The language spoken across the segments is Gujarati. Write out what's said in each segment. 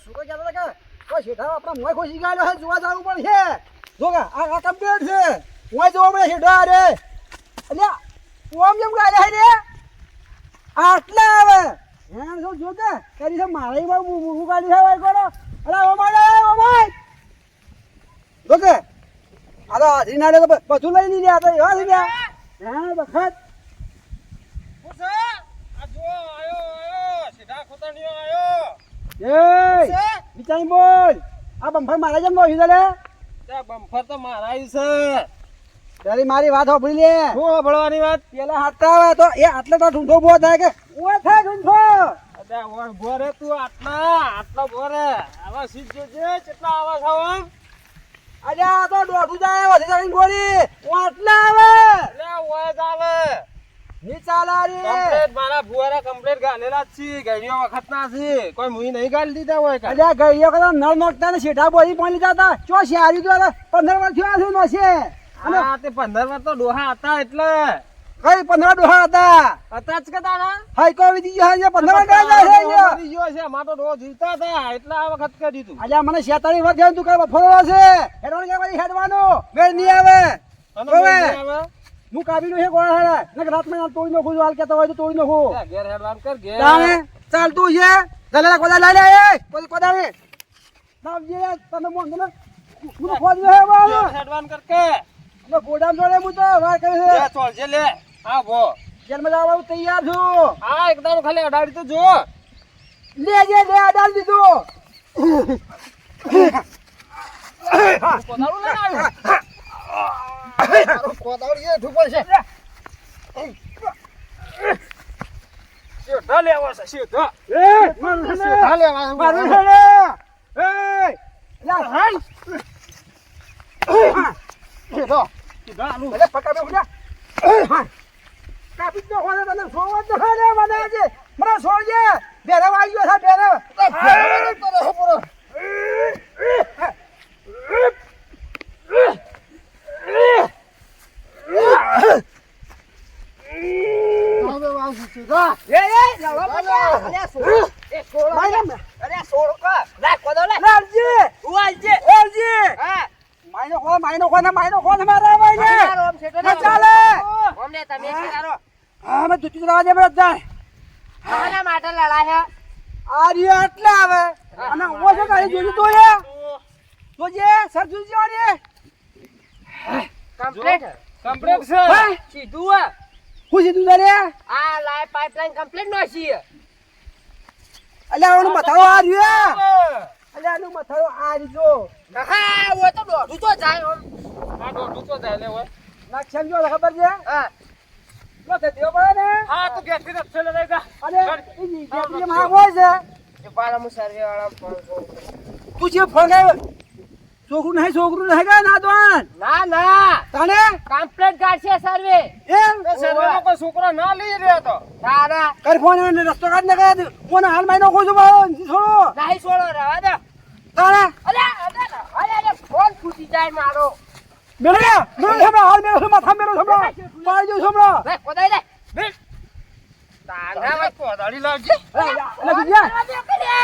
છોકરો કહેતો હતો કે કોઈ શેઠા આપણા મોય ખોસી તો તો લઈ તો એ વિચારી બોલ. આ બંફર મારા જેમ નોખી દે બમ્ફર તો મારા છે. તારી મારી વાત સાંભળી લે. શું સાંભળવાની વાત? પેલા હાથતા આવે તો એ આટલે તો ઢૂંઢો બો થાય કે? ઓ થાય ઢૂંઢો. અરે ઓય ભોરે તું આટલા આટલા ભોરે આવા સીટ જોજે કેટલા આવા આમ અરે આ તો દોઢું જાય વધી જાય ગોળી ઓ આટલા આવે. અરે ઓય ચાલે ની ચાલા કમ્પ્લેટ મારા ભુવારા કમ્પ્લેટ ગાલેલા છે ગઈડીઓ વખત ના છે કોઈ મુઈ નહીં ગાલી દીધા હોય કા? અરે ગઈયો કદા નળ નોખતા ને શેઠા બોલી પાણી જતા ચો શિયારી તો? પંદર વર્ષ થયા છે નો છે. આ તે પંદર વાર તો ડોહા હતા એટલે. કઈ પંદર ડોહા હતા? હતા જ કે તારા? હાઈ કો વિધી ગયો છે પંદર વર્ષ છે ડોહો ગયો છે અમાર તો ડોહો જીવતા હતા. એટલે આ વખત કરી દીધું. આજે મને શેતાની વાત થયું તું બફરો છે હેડવાનું કે ભાઈ મેળ નહીં આવે. અને આવે. હું કાપી નું છે કોણ હારે નક રાતમાં તોડી નાખું છું હાલ કેતો હોય તો તોડી નાખું. ઘેર હેડવાન કર ઘેર. તાણે ચાલતું છે. દલેલા કોદા લઈ લે એ કોદા રે નામજે તને મોન ને હું ખોદ હે ઘેર હેડવાન કર કે. ને ગોડામ જોડે હું તો વાર કરે લે છે ચોલજે લે. હા. ભો જેલમાં જવા તૈયાર છું. હા એકદમ ખાલી અડાડી તો જો લે જે લે અડાડી દીધું. કોદાળું લઈને આવ્યો. તારો કોદાળી એ ઠુકર છે સીધા લેવા છે સીધા એ છે સીધા લેવા છે. મારું છે ને એ લા હાલ કેતો સીધા આલું. અરે પકડ બે ઉડ્યા કાપી દો કોને તને સોવા તો હે મને આજે મને સોળજે બેરે વાઈ ગયો છે બેરે એ એ પડ્યા અરે સોળ એ સોળ અરે સોળ કા લા કોદો લે લાલજી ઉવાલજી એલજી હા. માઈનો કો માઈનો કો ને માઈનો કો ને મારા માઈને ના ચાલે અમને તમે શીખાડો હા મે દૂધી લાવા દે બરાબર જાય કોના માટે લડાય આ રી આટલા આવે અને ઓછો કાઢી જોઈ તો એ જોજે સરજુજી આને કમ્પ્લીટ કમ્પ્લીટ છે. હા. સીધું હે. હું સીધું તારે? આ લાઈન પાઇપલાઈન કમ્પ્લીટ નો છીએ. અલ્યા આનું મથાળો આ રહ્યો. અલ્યા આનું મથાળો આ રીજો હા વો તો દોઢું તો જાય આમ. આ દોઢું તો જાય લે હોય નાક્ષમ જો ખબર છે? હા. લો તે દેવો પડે ને? હા તું ગેસથી રક્ષે લઈ જા. અને ઈ જેટલી માં હોય છે. એ પાછા હું સર્વે વાળા ફોન જે ફોન આવ્યો છોકરું નહીં છોકરું નહીં ગયા ના દોન. ના ના. તને? કમ્પ્લેટ કાઢશે સર્વે. એમ? સર્વેમાં કોઈ છોકરો ના લઈ રહ્યો તો. તારા. ના કર ફોન એને રસ્તો કાઢ ને કહે ફોન હાલમાં નાખું છું બાવો થોડો નહીં છોડો રવા દે તારા? અલ્યા અલ્યા અલ્યા અલ્યા ફોન ફૂટી જાય મારો. મેરે મેરે સમરા હાલ મેરે માથા મેરે સમરા પાડી દઉં સમરા લે કોદાઈ લે. બિલ તારા કોદાળી લાવજે લે લે લે લે લે લે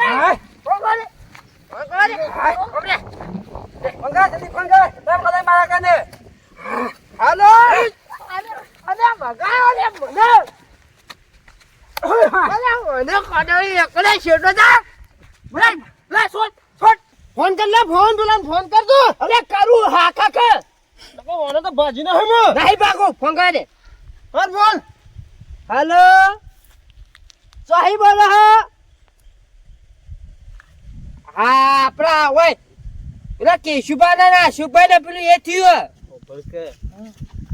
લે લે પંગા જલ્દી પંગા તેમ કદાય મારા કાને હાલો અલ્યા મગાયો લે મને અલ્યા મને કોદાઈ એકલે છેડો જા લે લે છોડ છોડ ફોન કર લે ફોન પેલા ફોન કર તું અરે કરું હા કાકા લોકો ઓને તો ભાજી ના હમ નહીં બોલ બોલો હા હા આપડા ઓય પેલા કેશુભા ના નાશુભાઈ ને પેલું એ થયું કે?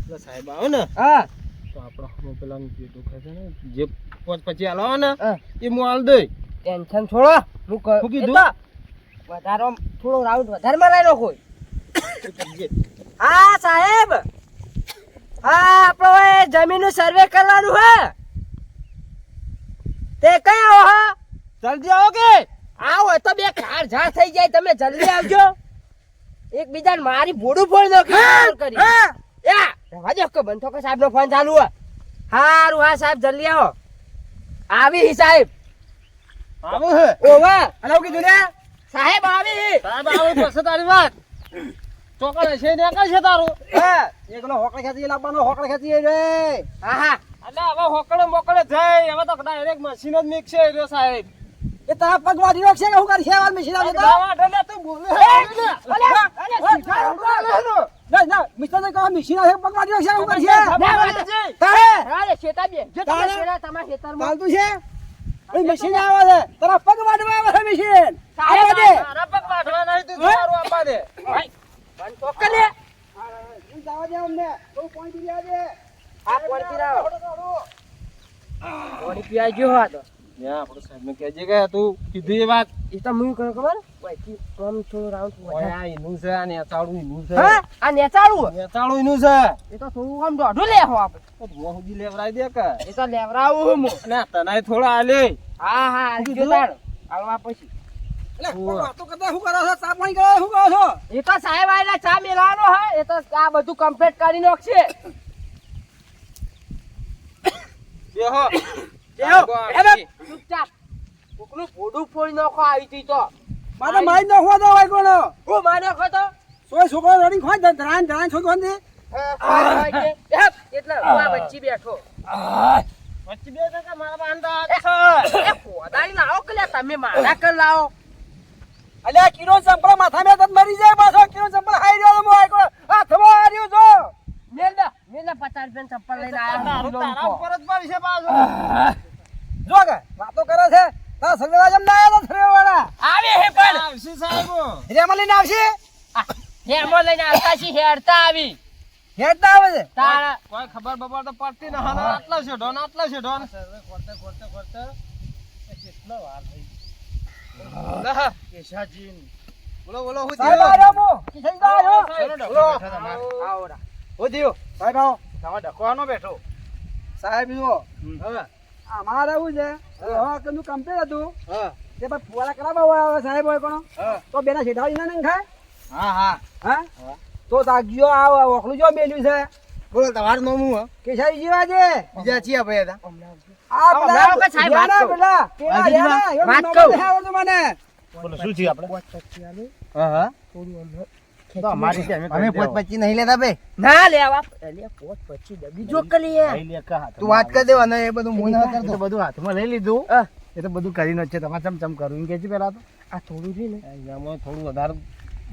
પેલા સાહેબ આવો ને. હા. તો આપણો પેલા જે દુખે છે ને જે પોચ પછી આલો ને. એ હું આલ દઈ. ટેન્શન છોડો. હું ક- શું કીધું? વધારો થોડો રાઉન્ડ વધારે મરાય નાખો. હા સાહેબ. હા આપણે જમીનનું સર્વે કરવાનું હે. તે કઈ આવો હા? જલ્દી આવો કે? આવો તો બે કાર જા થઈ જાય તમે જલ્દી આવજો. એકબીજાને મારી ભોડું ફોડ નાખ્યું કરી. દો કે બંધો કે સાહેબ નો ફોન ચાલુ હે હારું હા સાહેબ જલ્દી આવો. આવી સાહેબ. આવો હે. ઓવા. આવું કીધું ને સાહેબ આવી સાહેબ આવો પછી તારી વાત. ચોકડે છે ને કઈ છે તારું. હે. એકલો હોકડે ખેંચી લાવવાનો હોકડે ખેંચી રે હા હા. એટલે હવે હોકડે મોકડે જાય હવે તો ડાયરેક્ટ મશીન જ મિક્સ છે સાહેબ. એ તારા પગમાં વાળી રોકશે કે હું કરી છે વાત મિશન આવે તો તું બોલે ના ના મિસ્ટર ને કહો મિશન આવે પગ વાળી રોકશે હું કરી છે ના, ના, તારે અરે શેતા બે જો તમે તારે? શેરા તમારા ખેતરમાં ચાલતું છે એ મિશન આવે છે તારા પગ વાળવા આવે છે મિશન આવે છે મારા પગ વાઢવા નહીં તું તારું આપવા દે ભાઈ, બંધ તો કરી હું જવા દે અમને બહુ પોઈન્ટ લઈ આ કોણ પીરાવો? પાણી પીવાઈ ગયો હોત તો. યા આપણો સાહેબ કહેજે કે તું કીધી એ વાત. એ તો હું કહું ખબર? ઓયથી આમ થોડું round ઓય વધારે. આ એનું છે આ નેચાળું એનું છે. હા? આ એનું છે. એ તો થોડું આમ દોઢું લેહો આપણે. તો ધુઆ સુધી લેવરાઈ દે કે? એ તો લેવરાવું હું અને તને થોડા આલે. હા હા આલજો તાણ. આલવા પછી. એ તો સાહેબ આયેલા ચા મેળવાનો હે. એ તો આ બધું કમ્પ્લીટ કરી નાખશે. ચૂપચાપ. કોકનું ભોડું ફોડી નાખો આવી હતી તો. મારે મારી નાખવો તો હોય કોનો? હું માર નાખો તો? સોય છોકરો રડી ખોઈ ધરાન ધરાન છોકરો ને. એટલે હું આ વચ્ચે બેઠો. વચ્ચે બે ટકા મારા બાંધા છે? એ ખોદાઈ લાવો કે તમે મારા કર લાવો? અલ્યા કિલો ચંપલ માથા મેં મરી જાય પાછો. કિલો ચંપલ હાઈ રહ્યો આઈ કો હાથમાં હાર્યો છો. મેલ દે. મેલ પચાસ રૂપિયા ચપ્પલ લઈને તારું તારા ઉપર જ પડશે પાછું જો કે વાતો કરે છે. તારા સર્વેલા જમ ના આવ્યા સર્વેવાળા આવે હે પણ. આવશે સાહેબ. રેમાં લઈને આવશે? હેમો લઈને આવતા છી હેરતા આવી. હેડતા આવે છે? તારા કોઈ ખબર બબર તો પડતી ન હા આટલા છે ડોન આટલા છે ડોન કોરતે કોરતે કોરતે કેટલો વાર થઈ કેશાજી બોલો બોલો હું. સાહેબ આવ્યો મો કિશન આવ્યો બોલો આવડા હો જીઓ સાહેબ આવો. તમારે ડખવાનો બેઠો. સાહેબ જુઓ હા અમારે એવું છે. કનું કમ્પ્લીટ હતું. હા. તે પણ ફુવારા કરાવવા આવે સાહેબ હોય કોનો હા. તો બેના શેઠાડી નહીં નંખાય હા હા. હા? તો તાગ્યો આ ઓખલું જો મેલ્યું છે. બોલો તમારું નામ હું. કેશારી જીવા છે? બીજા છીએ ભાઈ હતા આ પેલા સાહેબ વાત કહું. પેલા વાત. મને. બોલો શું છે આપણે? હા હા. તો અમારી છે, અમે અમે પોત પચી નહીં લેતા બે ના લેવા અલ્યા પોત પછી ડબી જો કરી લે. લઈ લે કા હાથમાં. તું વાત કરી દેવા એ બધું હું ના કરતો. બધું હાથમાં લઈ લીધું. એ તો બધું કરીને જ છે. તમારે ચમ ચમ કરવું? કે છે પેલા તો. આ થોડું છે ને એમાં થોડું વધારે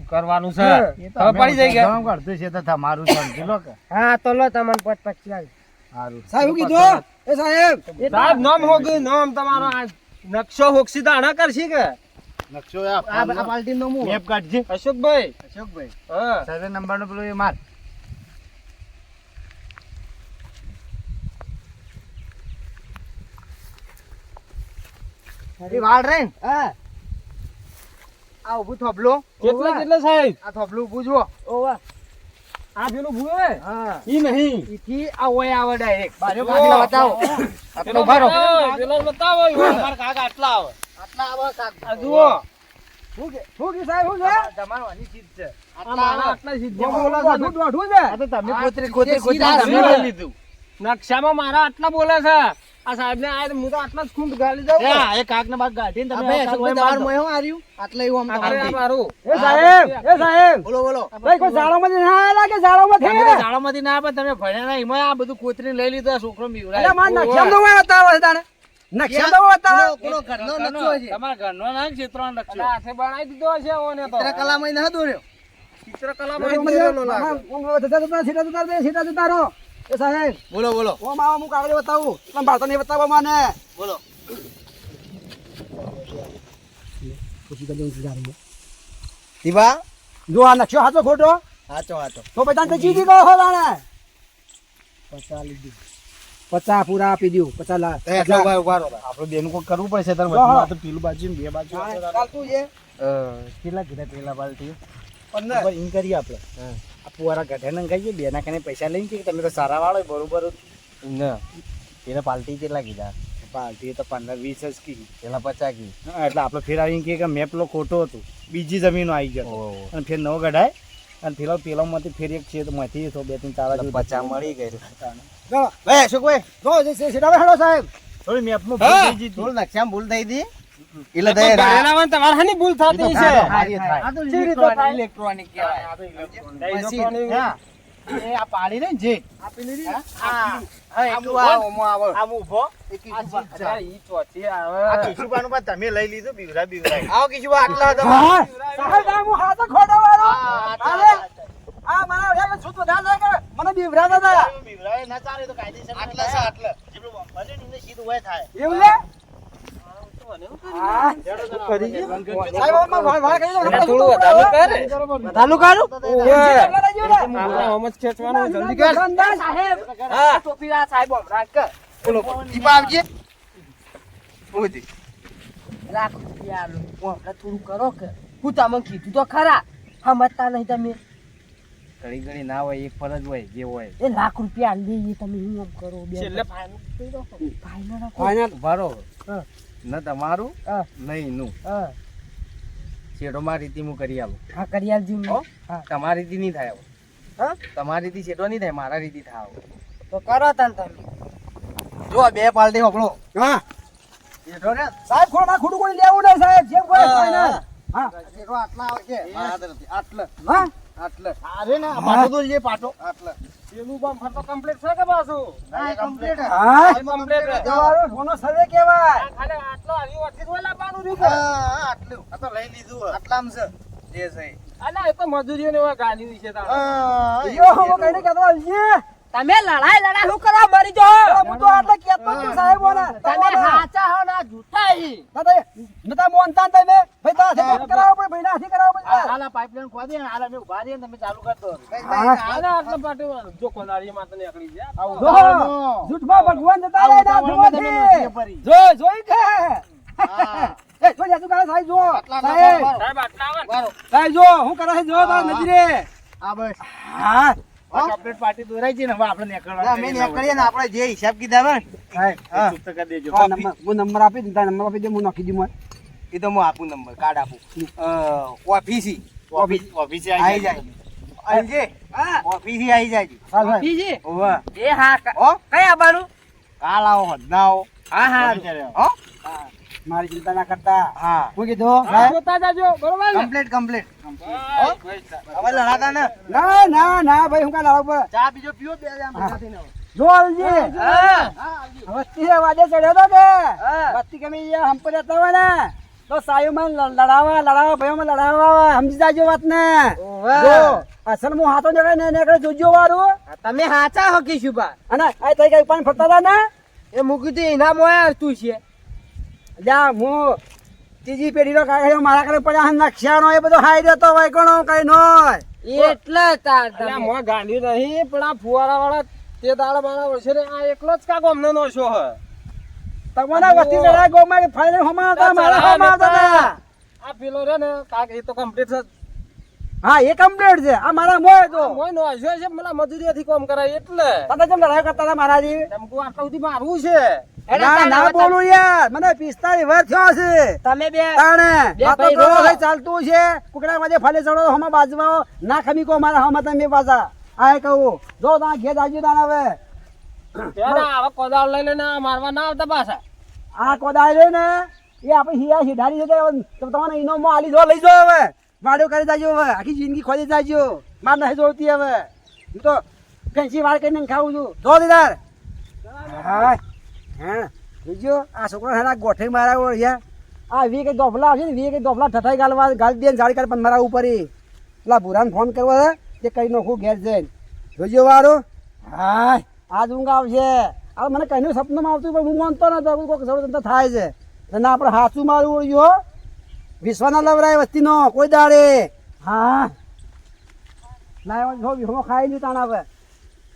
કરવાનું છે. તો પડી છે તો તમારું સમજી લો કે. હા તો લો તમને પોત આલ સારું સાહેબ કીધું એ સાહેબ. સાહેબ નામ હોગી નામ તમારો આ નકશો હોક્ષી દાણા કરશી કે? નકશો આ આ પાર્ટી નો હું મેપ કાઢજે. અશોકભાઈ. અશોકભાઈ. હા. સર્વે નંબર નો પેલો એ માર. એ વાળ રે. હા. આ ઊભું થોભલો. કેટલા કેટલા સાહેબ? આ થોભલું ઊભું જુઓ. ઓવા. આ પેલું હા? ઈ નહીં. ઈથી આ ઓય આવે ડાયરેક્ટ ઓહ. બતાવો. આટલો ભરો પેલો બતાવો ઈ કાકા આટલા આવે. આટલા આવે કાગ. આ જુઓ. શું કે શું કે સાહેબ શું છે? તમારો ચીજ છે. આ આટલા સીધા જેમ બોલે છે. દોઢું દોઢું છે? આ તો તમે કોતરી કોતરી કોતરી તમે તમે લઈ લીધું. નકશામાં મારા આટલા બોલે છે. આ સાહેબ ને આ હું તો આટલા જ ખૂંટ ગાલી દઉં. હા, એ કાક ને બાગ ગાઢીને તમે અબે, આ કાક અશોકભાઈ, તમારું બાંધો. મોંએ હું હાર્યું? આટલે એવું આમ આટલે મારું. એ સાહેબ એ સાહેબ. બોલો બોલો. ભાઈ કોઈ ઝાડોમાંથી ના આયેલા કે તમે ઝાડોમાંથી ના આવે તમે ભણ્યા ના એમાં આ બધું કોતરી લઈ લીધું છોકરો બીવરાય. અલ્યા માર નકશામાં તો હું તાણે. નકશામાં તો બતાવો કોનો ઘરનો નકશો છે? તમારા ઘરનો ના ચિત્રનો નકશો હાથે બનાવી દીધો હશે ઓને તો ચિત્રકલામાં ના દોર્યો ચિત્રકલામાં સીધા જતા સીધા જતા રહો એ સાહેબ બોલો બોલો ઓ માવા હું કાગળે બતાવું તમે નહીં બતાવો મને બોલો દીવા જો આ નકશો સાચો ખોટો હાચો હાચો તો પછી તો જીતી ગયો હો તાણે પચાસ લીધું પચાસ પૂરા આપી દઉં પચાસ લાખ આપડે જો ભાઈ. આપણે બેનું કોઈ કરવું પડશે તો પેલું બાજુ બે બાજુ ચાલતું છે કેટલા કીધા પેલા બાલટી પંદર. ઈમ કરીએ આપણે. આ પુવારા ગઢે નંગાઈએ કહીએ બે ના કને પૈસા લઈને કે તમે તો સારા વાળો બરોબર ના. પેલા પાલટી કેટલા કીધા? પાલટી તો પંદર વીસ જ કીધી. પેલા પચાસ કી હા, એટલે આપણે ફેર આવીને કે મેં પેલો ખોટો હતો. બીજી જમીનો આવી ગયો અને ફેર નવો ગઢાય. અને પેલો પેલામાંથી ફેર એક છે તો માંથી બે ત્રણ તારા પચાસ મળી જો ભાઈ કોઈ? જો સીધા બેઠો સાહેબ. થોડી મેપમાં. ભૂલ થઈ ગઈ થોડું નકશામાં ભૂલ થઈ હતી. એટલે દે ને તમારે હાની ભૂલ થતી છે. આ તો? ઇલેક્ટ્રોનિક કહેવાય. આ તો ઇલેક્ટ્રોનિક. એ આ પાડી ને જે. આ પેલી આ ઓમો આવે. આમ ઊભો. એ આ તમે લઈ લીધું બીવરા બીવરા આવો કિશુબા આટલા હતા આ મારા વડિયા છૂટ વધારે થાય કે મને બીવરાતા હતા. બીવરાએ ના ચાલે તો કાયદેસર આટલા છે આટલા. જેટલું બને ને સીધું હોય થાય. એવું લે? સાહેબ આમાં વાળ વાળ કરી દો એટલે થોડું વધારે કર. વધારનું કરું. આપણે આમ જ ખેંચવાનું, જલ્દી કર. સાહેબ. હા. ટોપીવાળા સાહેબ હમણાં કર. ટીપા આવજે ઉધી. લાખ રૂપિયા આલો. હું હમણાં થોડું કરો કે હું તમને કીધું તો ખરા. સમજતા નહીં તમે. ઘડી ઘડી ના હોય એક ફરજ હોય જે હોય. એ લાખ રૂપિયા આલી તમે હું આમ કરો? બે ફાઇનલ ફાઈનલ ફાઇનલ ભરો. હા. ન તમારું હા. નહીં નું. હા. શેઠો મારી રીતે હું કરી આવું. હા કરી આલજો. હો? તમારી રીતિ નહીં થાય આવું. હા? તમારી રીતિ શેઠો નહીં થાય મારા રીતે થાય આવું. તો કરો તને તમે. જો બે પાલટી હોકળો હા. શેઠો ને. સાહેબ ખોડા ખોટું કોઈ લેવું નહીં સાહેબ. જેમ કોઈ ફાઇનલ હા. શેઠો આટલા આવશે. આટલા. હા? આટલા. અરે ના પાટો તો જે પાટો. આટલા. પેલું બામ ફરતો complete છે કે પાછું? હા કમ્પ્લીટ હા? complete. તમારો સોનો સર્વે કહેવાય. આ આટલો હરિયો અઠી જ લાવવાનું રહ્યું કે? આટલું. આ તો લઈ લીધું આટલામાં છે. જે છે અલા, એ તો મજૂરીઓને એવા ગાલી છે તારે. હા, યો હું કઈને કહેતો આવજે. તમે લડાઈ લડાઈ શું કરવા મરી જો હું. તો આટલે કહેતો જ છું સાહેબોને તમે સાચા હો ના જૂઠાઈ. દાદા નતા મોનતા તમે. ભાઈ તારા છે કરાવો પણ ભાઈ નાથી કરાવો પણ આલા પાઇપલાઇન ખોદી ને આલા મે ઊભા રહીએ તમે ચાલુ કર દો. હા. આને પાટે જો કોનારી માં તને અકડી જા જો, ઉતાવળમાં. જૂઠમાં ભગવાન જતા રે ના પડી. જો જોઈ કે. એ જો જાતું કરે સાહેબ. જો સાહેબ સાહેબ આટલા આવે સાહેબ જો હું કરે છે જો નજરે. આ બસ. હા. આ પાર્ટી દોરાઈ છે ને હવે આપણે નીકળવાનું અમે નીકળીએ ને આપણે જે હિસાબ કીધા હોય ને ચૂપ કરી દેજો. આ નંબર હું નંબર આપી દઉં તારા નંબર આપી દે હું નાખી દઉં મને એ તો હું આપું નંબર કાર્ડ આપું. ઓફિસી. ઓફિસ ઓફિસે આવી જાય. જાય. આવી જાય. એ હા કા- કઈ આવવાનું? કાલ આવો હદના આવો હા. હા? હો. મારી ચિંતા ના કરતા. હા. હું કીધું જોતા જાજો બરોબર કમ્પ્લીટ કમ્પ્લીટ હવે લડાતા ને? ના ના ના ભાઈ હું કા લડાવ પર ચા બીજો પીઓ બે આમ જો અલજી હા. વસ્તી છે વાડે ચડ્યો તો કે. વસ્તી ગમે એ હમ પર જતા હોય ને. તો સાયું લડાવા લડાવા ભાઈઓ માં લડાવા સમજી જાજો વાત ને. જો અસલ હું હાથો નીકળે ને નીકળે જોજો વારુ. તમે હાચા હો બા? અને આ તઈ કઈ પાણી ફરતા હતા ને? એ મૂકી તો એના મોયા તું છે. જા હું ત્રીજી પેઢીનો કાગળિયો મારા કરે પડ્યા નક્ષાનો એ બધો હાઈ દેતો હોય કોણો કઈ નો એટલે તાર મોં ગાંડી નહીં પણ આ ફુવારા વાળા તે દાડા બાળા વર્ષે આ એકલો જ કાગો અમને નો શો હે? તમને વસ્તી ચડા ગોમાં ફાઇનલ હમણાં હતા મારા હમણાં હતા આ પેલો રે ને કાક એ તો કમ્પ્લીટ છે. હા એ કમ્પ્લીટ છે. આ મારા મોય તો. મોય નો છે મને મજૂરીથી કામ કરાય એટલે. તમે જેમ લડાઈ કરતા હતા મારાજી તમકુ આટલા સુધી મારું છે? ના બોલું યાર. મને પિસ્તાળીસ વર્ષ થયો છે. તમે બે તાણે આ તો. ભાઈ ચાલતું છે. કુકડા માં ફાલે ચડો હમા બાજવા ના ખમી કો મારા હમા તમે પાછા. આ કહું. જો તા ઘેર આજુ દાન હવે. આવા કોદાળ લઈ લઈને મારવા ના આવતા પાછા. આ કોદાળ રે ને એ આપણે હિયા સીધારી છે તો. તમારે માં આલી જો લઈ જાઓ હવે. વાડો કરી જાજો હવે. આખી જિંદગી ખોલી જાજો. માર નહીં જોડતી હવે. હું તો ફેન્સી વાર કરીને ખાવું છું. જો દીદાર. હા. હા જોજો આ છોકરો હેલા ગોઠે મારા ઓળ્યા આ વી કઈ દોફલા આવશે ને વી કઈ દોફલા ઠઠાઈ ગાલવા ગાલ દે જાળી કાઢ પણ મારા ઉપર પેલા ભૂરાને ફોન કરવો છે તે કઈ નાખું ઘેર જઈને. જોજો વારો હા, આજ ઊંઘ આવશે. આ મને કહીનું સપનામાં આવતું પણ હું માનતો નતો. કોઈક ષડયંત્ર થાય છે. અને આપણે હાચું મારું ઓળ્યો. વિશ્વના લવરાય વસ્તીનો, કોઈ દાડે. હા. છો વિહો ખાઈ લીધું તાણ હવે.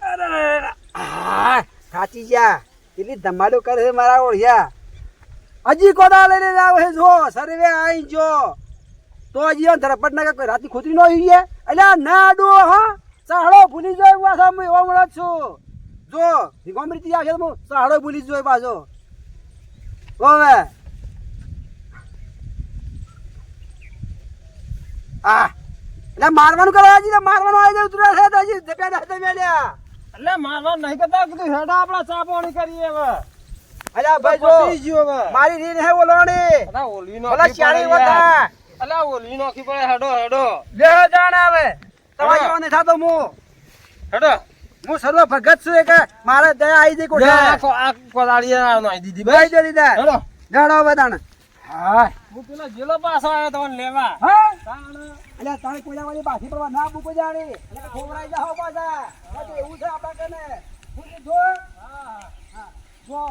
અરે રે રે. હા ખાચી જા કેટલી ધમાડો કરે મારા ઓળિયા. હજી કોદા લઈને જાવ છે જો, સર્વે આઈ જો તો હજી ધરપટ ના કોઈ રાતી ખોતરી નો આવી એટલે ના ડો હા. સાહડો ભૂલી જાય એવા છે હું એવા છું. જો ગોમરીતી આવશે તો હું સાહડો ભૂલી જોઈ પાછો. હવે. આ. એટલે મારવાનું કરવા હજી મારવાનું આવી જાય ઉતરે છે હજી હતા મેલ્યા એટલે મારવા નહીં કરતા કીધું હેડા આપડા ચા પાણી કરીએ હવે અલ્યા ભાઈ જો. મારી રીન હે ઓલોણી અલા, ઓલી નો અલા ચારી. વતા અલા, ઓલી નાખી પડે. હેડો, હેડો. બે જાણ આવે તમારે નહીં થતો હું હેડો. હું સર્વ ભગત છું એક મારે દયા આવી જઈ કોઠે આ કો- આ નો દીધી ભાઈ. દે દીધા હેડો. જાડો બધાને હા હું પેલા જેલો પાસ આવ્યો તમને લેવા હા અલ્યા તારે કોઈના વાળી બાથી પડવા ના બુકો જાણે. એટલે ખોવરાઈ જાઓ પાછા. એવું છે આપણા કને. જો.